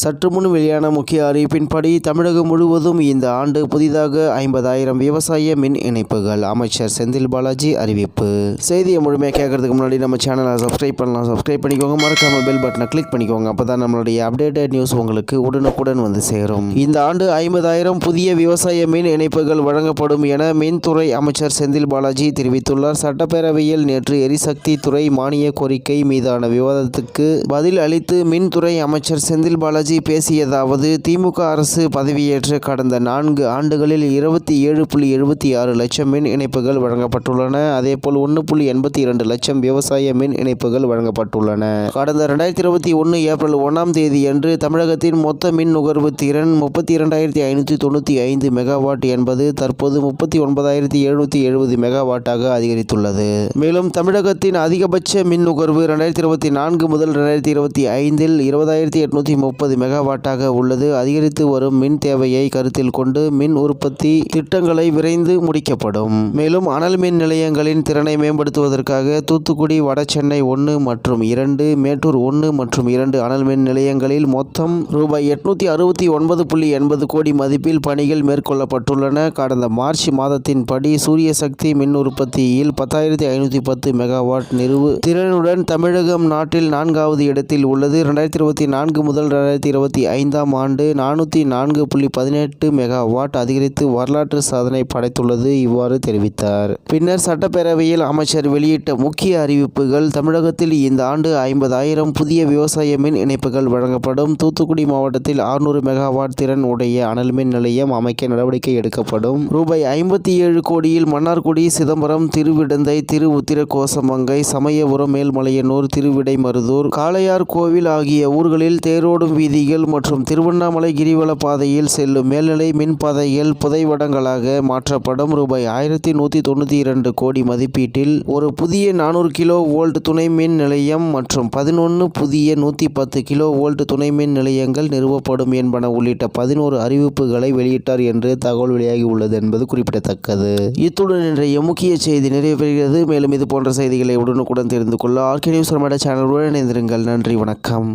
சற்று முன் வெளியான முக்கிய அறிவிப்பின்படி தமிழகம் முழுவதும் இந்த ஆண்டு புதிதாக ஐம்பதாயிரம் விவசாய மின் இணைப்புகள். அமைச்சர் செந்தில் பாலாஜி அறிவிப்பு. செய்தியை முழுமையாக கேட்கறதுக்கு முன்னாடி நம்ம சேனலை சப்ஸ்கிரைப் பண்ணலாம். சப்ஸ்கிரைப் பண்ணிக்கோங்க. மறக்காம பெல் பட்டனை கிளிக் பண்ணிக்கோங்க. அப்போ தான் நம்மளுடைய அப்டேட்டட் நியூஸ் உங்களுக்கு உடனுக்குடன் வந்து சேரும். இந்த ஆண்டு ஐம்பதாயிரம் புதிய விவசாய மின் இணைப்புகள் வழங்கப்படும் என மின்துறை அமைச்சர் செந்தில் பாலாஜி தெரிவித்துள்ளார். சட்டப்பேரவையில் நேற்று எரிசக்தி துறை மானிய கோரிக்கை மீதான விவாதத்துக்கு பதில் அளித்து மின்துறை அமைச்சர் செந்தில் பாலாஜி பேசியதாவது திமுக அரசு பதவியேற்ற கடந்த நான்கு ஆண்டுகளில் இருபத்தி ஏழு புள்ளி எழுபத்தி ஆறு லட்சம் மின் இணைப்புகள் வழங்கப்பட்டுள்ளன. அதேபோல் ஒன்று புள்ளி எண்பத்தி இரண்டு லட்சம் விவசாய மின் இணைப்புகள் வழங்கப்பட்டுள்ளன. கடந்த ரெண்டாயிரத்தி இருபத்தி ஒன்று ஏப்ரல் ஒன்றாம் தேதியன்று தமிழகத்தின் மொத்த மின் நுகர்வு திறன் முப்பத்தி இரண்டாயிரத்தி ஐநூற்றி தொண்ணூற்றி ஐந்து மெகாவாட் என்பது தற்போது முப்பத்தி ஒன்பதாயிரத்தி எழுநூற்றி எழுபது மெகாவாட்டாக அதிகரித்துள்ளது. மேலும் தமிழகத்தின் அதிகபட்ச மின் நுகர்வு ரெண்டாயிரத்தி இருபத்தி நான்கு முதல் ரெண்டாயிரத்தி இருபத்தி ஐந்தில் இருபதாயிரத்தி எட்நூற்றி முப்பது மெகாவாட்டாக உள்ளது. அதிகரித்து வரும் மின் தேவையை கருத்தில் கொண்டு மின் உற்பத்தி திட்டங்களை விரைந்து முடிக்கப்படும். மேலும் அனல் மின் நிலையங்களின் திறனை மேம்படுத்துவதற்காக தூத்துக்குடி வடசென்னை ஒன்று மற்றும் இரண்டு மேட்டூர் ஒன்று மற்றும் இரண்டு அனல் மின் நிலையங்களில் மொத்தம் ரூபாய் எட்நூத்தி அறுபத்தி ஒன்பது புள்ளி எண்பது கோடி மதிப்பில் பணிகள் மேற்கொள்ளப்பட்டுள்ளன. கடந்த மார்ச் மாதத்தின் படி சூரிய சக்தி மின் உற்பத்தியில் பத்தாயிரத்தி ஐநூற்றி பத்து மெகாவாட் நிறுவு திறனுடன் தமிழகம் நாட்டில் நான்காவது இடத்தில் உள்ளது. ரெண்டாயிரத்தி இருபத்தி நான்கு முதல் ரெண்டாயிரத்தி இருபத்தி ஐந்தாம் ஆண்டு நானூற்றி நான்கு புள்ளி பதினெட்டு மெகாவாட் அதிகரித்து வரலாற்று சாதனை படைத்துள்ளது இவ்வாறு தெரிவித்தார். பின்னர் சட்டப்பேரவையில் அமைச்சர் வெளியிட்ட முக்கிய அறிவிப்புகள் தமிழகத்தில் இந்த ஆண்டு ஐம்பதாயிரம் புதிய விவசாய மின் இணைப்புகள் வழங்கப்படும். தூத்துக்குடி மாவட்டத்தில் ஆறுநூறு மெகாவாட் திறன் உடைய அனல் மின் நிலையம் அமைக்க நடவடிக்கை எடுக்கப்படும். ரூபாய் ஐம்பத்தி ஏழு கோடியில் மன்னார்குடி சிதம்பரம் திருவிடந்தை திரு உத்திர கோசமங்கை சமயபுரம் மேல்மலையனூர் திருவிடைமருதூர் காளையார் கோவில் ஆகிய ஊர்களில் தேரோடும் வீதிகள் மற்றும் திருவண்ணாமலை கிரிவல பாதையில் செல்லும் மேல்நிலை மின் பாதைகள் புதைவடங்களாக மாற்றப்படும் ரூபாய் ஆயிரத்தி நூற்றி தொண்ணூற்றி இரண்டு கோடி மதிப்பீட்டில் ஒரு புதிய நானூறு கிலோ வோல்ட் துணை மின் நிலையம் மற்றும் பதினொன்று புதிய நூற்றி பத்து கிலோ வோல்ட் துணை மின் நிலையங்கள் நிறுவப்படும் என்பன உள்ளிட்ட பதினோரு அறிவிப்புகளை வெளியிட்டார் என்று தகவல் வெளியாகி உள்ளது என்பது குறிப்பிடத்தக்கது. இத்துடன் இன்றைய முக்கிய செய்தி நிறைவு பெறுகிறது மேலும் இது போன்ற செய்திகளை உடனுக்குடன் தெரிந்து கொள்ள ஆர்கே நியூஸ் சேனலுடன் இணைந்திருங்கள். நன்றி வணக்கம்.